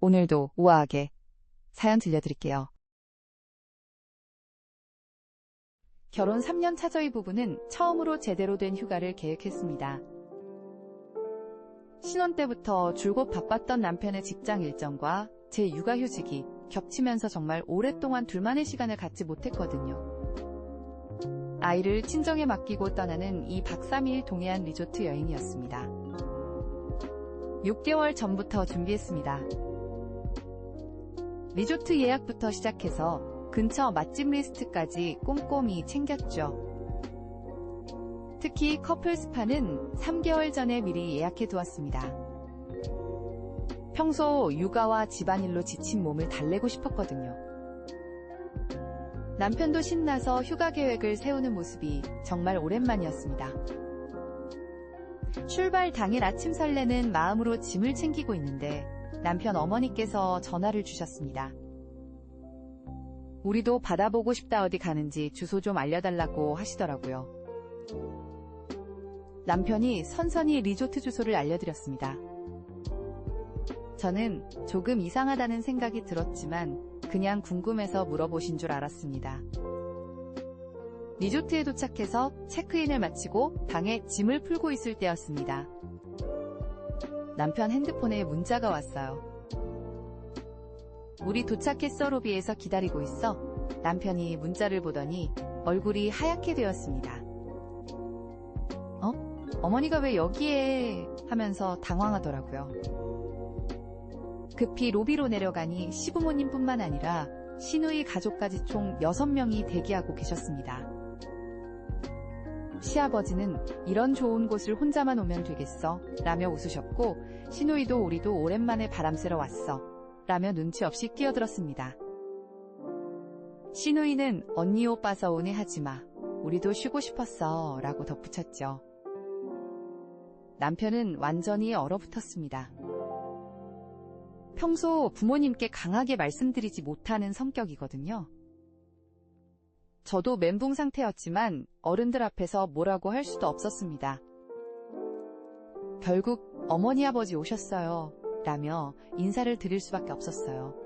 오늘도 우아하게 사연 들려드릴게요. 결혼 3년 차 저희 부부는 처음으로 제대로 된 휴가를 계획했습니다. 신혼 때부터 줄곧 바빴던 남편의 직장 일정과 제 육아휴직이 겹치면서 정말 오랫동안 둘만의 시간을 갖지 못했거든요. 아이를 친정에 맡기고 떠나는 이 박삼일 동해안 리조트 여행이었습니다. 6개월 전부터 준비했습니다. 리조트 예약부터 시작해서 근처 맛집 리스트까지 꼼꼼히 챙겼죠. 특히 커플 스파는 3개월 전에 미리 예약해 두었습니다. 평소 육아와 집안일로 지친 몸을 달래고 싶었거든요. 남편도 신나서 휴가 계획을 세우는 모습이 정말 오랜만이었습니다. 출발 당일 아침 설레는 마음으로 짐을 챙기고 있는데 남편 어머니께서 전화를 주셨습니다. 우리도 받아보고 싶다 어디 가는지 주소 좀 알려달라고 하시더라고요. 남편이 선선히 리조트 주소를 알려드렸습니다. 저는 조금 이상하다는 생각이 들었지만 그냥 궁금해서 물어보신 줄 알았습니다. 리조트에 도착해서 체크인을 마치고 방에 짐을 풀고 있을 때였습니다. 남편 핸드폰에 문자가 왔어요. 우리 도착했어 로비에서 기다리고 있어. 남편이 문자를 보더니 얼굴이 하얗게 되었습니다. 어? 어머니가 왜 여기에 하면서 당황하더라고요. 급히 로비로 내려가니 시부모님뿐만 아니라 시누이 가족까지 총 6명이 대기하고 계셨습니다. 시아버지는 이런 좋은 곳을 혼자만 오면 되겠어 라며 웃으셨고 시누이도 우리도 오랜만에 바람 쐬러 왔어 라며 눈치 없이 끼어들었습니다. 시누이는 언니 오빠 서운해 하지마 우리도 쉬고 싶었어 라고 덧붙였죠. 남편은 완전히 얼어붙었습니다. 평소 부모님께 강하게 말씀드리지 못하는 성격이거든요. 저도 멘붕 상태였지만 어른들 앞에서 뭐라고 할 수도 없었습니다. 결국 어머니 아버지 오셨어요. 라며 인사를 드릴 수밖에 없었어요.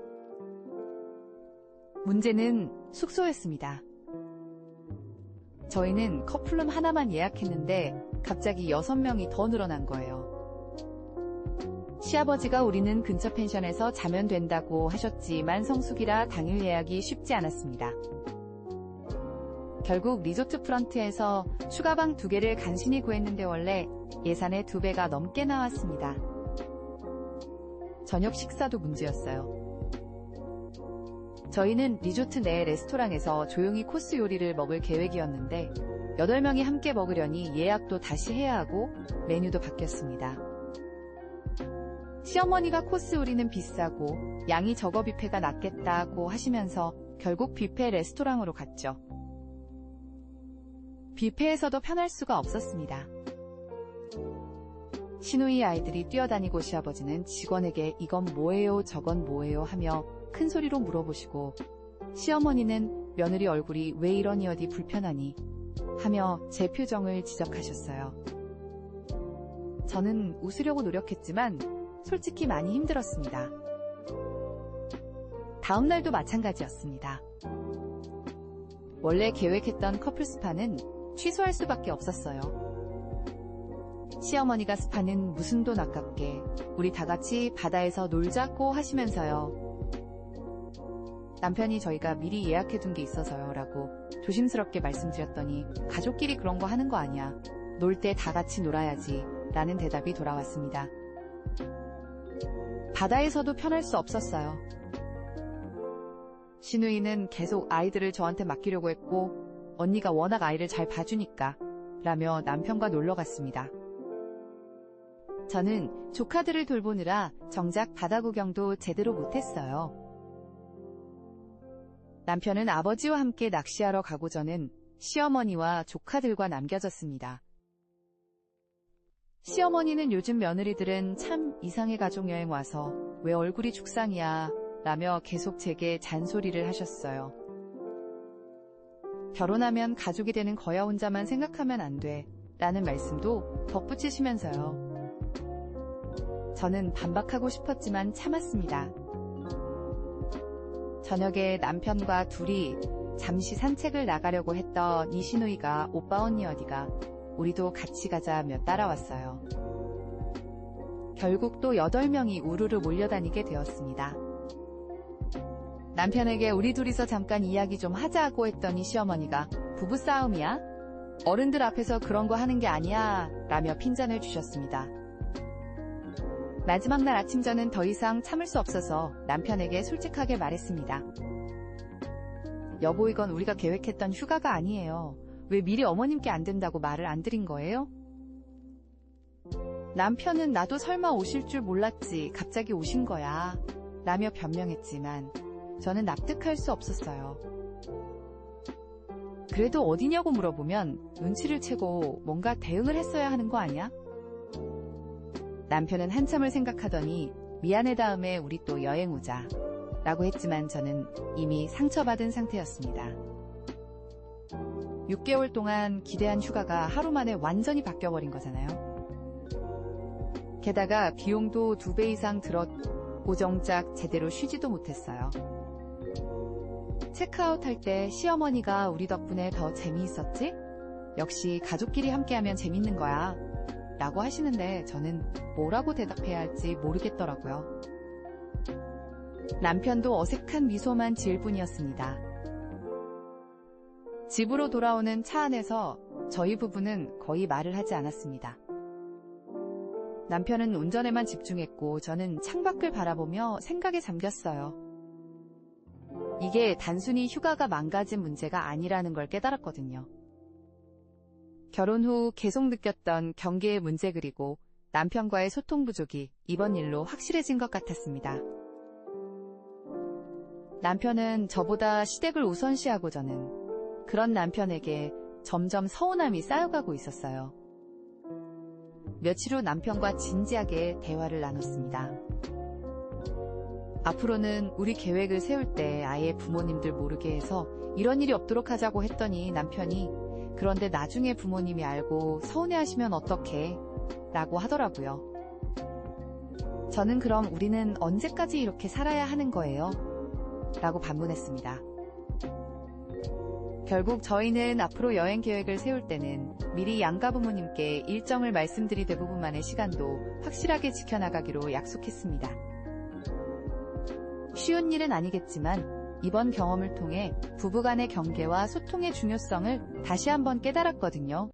문제는 숙소였습니다. 저희는 커플룸 하나만 예약했는데 갑자기 6명이 더 늘어난 거예요. 시아버지가 우리는 근처 펜션에서 자면 된다고 하셨지만 성수기라 당일 예약이 쉽지 않았습니다. 결국 리조트 프런트에서 추가방 두 개를 간신히 구했는데 원래 예산의 두 배가 넘게 나왔습니다. 저녁 식사도 문제였어요. 저희는 리조트 내 레스토랑에서 조용히 코스 요리를 먹을 계획이었는데 8명이 함께 먹으려니 예약도 다시 해야 하고 메뉴도 바뀌었습니다. 시어머니가 코스 요리는 비싸고 양이 적어 뷔페가 낫겠다고 하시면서 결국 뷔페 레스토랑으로 갔죠. 뷔페에서도 편할 수가 없었습니다. 시누이 아이들이 뛰어다니고 시아버지는 직원에게 이건 뭐예요 저건 뭐예요 하며 큰 소리로 물어보시고 시어머니는 며느리 얼굴이 왜 이러니 어디 불편하니 하며 제 표정을 지적하셨어요. 저는 웃으려고 노력했지만 솔직히 많이 힘들었습니다. 다음 날도 마찬가지였습니다. 원래 계획했던 커플 스파는 취소할 수밖에 없었어요. 시어머니가 스파는 무슨 돈 아깝게 우리 다 같이 바다에서 놀자고 하시면서요. 남편이 저희가 미리 예약해둔 게 있어서요 라고 조심스럽게 말씀드렸더니 가족끼리 그런 거 하는 거 아니야. 놀 때 다 같이 놀아야지 라는 대답이 돌아왔습니다. 바다에서도 편할 수 없었어요. 신우이는 계속 아이들을 저한테 맡기려고 했고 언니가 워낙 아이를 잘 봐주니까 라며 남편과 놀러 갔습니다. 저는 조카들을 돌보느라 정작 바다 구경도 제대로 못했어요. 남편은 아버지와 함께 낚시하러 가고 저는 시어머니와 조카들과 남겨졌습니다. 시어머니는 요즘 며느리들은 참 이상의 가족여행 와서 왜 얼굴이 죽상이야 라며 계속 제게 잔소리를 하셨어요. 결혼하면 가족이 되는 거야 혼자만 생각하면 안 돼 라는 말씀도 덧붙이시면서요. 저는 반박하고 싶었지만 참았습니다. 저녁에 남편과 둘이 잠시 산책을 나가려고 했던 이신우이가 오빠 언니 어디가 우리도 같이 가자며 따라왔어요. 결국 또 8명이 우르르 몰려다니게 되었습니다. 남편에게 우리 둘이서 잠깐 이야기 좀 하자고 했더니 시어머니가 부부싸움이야? 어른들 앞에서 그런 거 하는 게 아니야 라며 핀잔을 주셨습니다. 마지막 날 아침 저는 더 이상 참을 수 없어서 남편에게 솔직하게 말했습니다. 여보 이건 우리가 계획했던 휴가가 아니에요. 왜 미리 어머님께 안 된다고 말을 안 드린 거예요? 남편은 나도 설마 오실 줄 몰랐지 갑자기 오신 거야 라며 변명했지만 저는 납득할 수 없었어요. 그래도 어디냐고 물어보면 눈치를 채고 뭔가 대응을 했어야 하는 거 아니야? 남편은 한참을 생각하더니 미안해 다음에 우리 또 여행 오자 라고 했지만 저는 이미 상처받은 상태였습니다. 6개월 동안 기대한 휴가가 하루 만에 완전히 바뀌어버린 거잖아요. 게다가 비용도 두 배 이상 들었 고 정작 제대로 쉬지도 못했어요. 체크아웃 할 때 시어머니가 우리 덕분에 더 재미있었지? 역시 가족끼리 함께하면 재밌는 거야. 라고 하시는데 저는 뭐라고 대답해야 할지 모르겠더라고요. 남편도 어색한 미소만 지을 뿐이었습니다. 집으로 돌아오는 차 안에서 저희 부부는 거의 말을 하지 않았습니다. 남편은 운전에만 집중했고 저는 창밖을 바라보며 생각에 잠겼어요. 이게 단순히 휴가가 망가진 문제가 아니라는 걸 깨달았거든요. 결혼 후 계속 느꼈던 경계의 문제 그리고 남편과의 소통 부족이 이번 일로 확실해진 것 같았습니다. 남편은 저보다 시댁을 우선시하고 저는 그런 남편에게 점점 서운함이 쌓여가고 있었어요. 며칠 후 남편과 진지하게 대화를 나눴습니다. 앞으로는 우리 계획을 세울 때 아예 부모님들 모르게 해서 이런 일이 없도록 하자고 했더니 남편이 그런데 나중에 부모님이 알고 서운해하시면 어떡해? 라고 하더라고요. 저는 그럼 우리는 언제까지 이렇게 살아야 하는 거예요? 라고 반문했습니다. 결국 저희는 앞으로 여행 계획을 세울 때는 미리 양가 부모님께 일정을 말씀드리 대부분만의 시간도 확실하게 지켜나가기로 약속했습니다. 쉬운 일은 아니겠지만 이번 경험을 통해 부부간의 경계와 소통의 중요성을 다시 한번 깨달았거든요.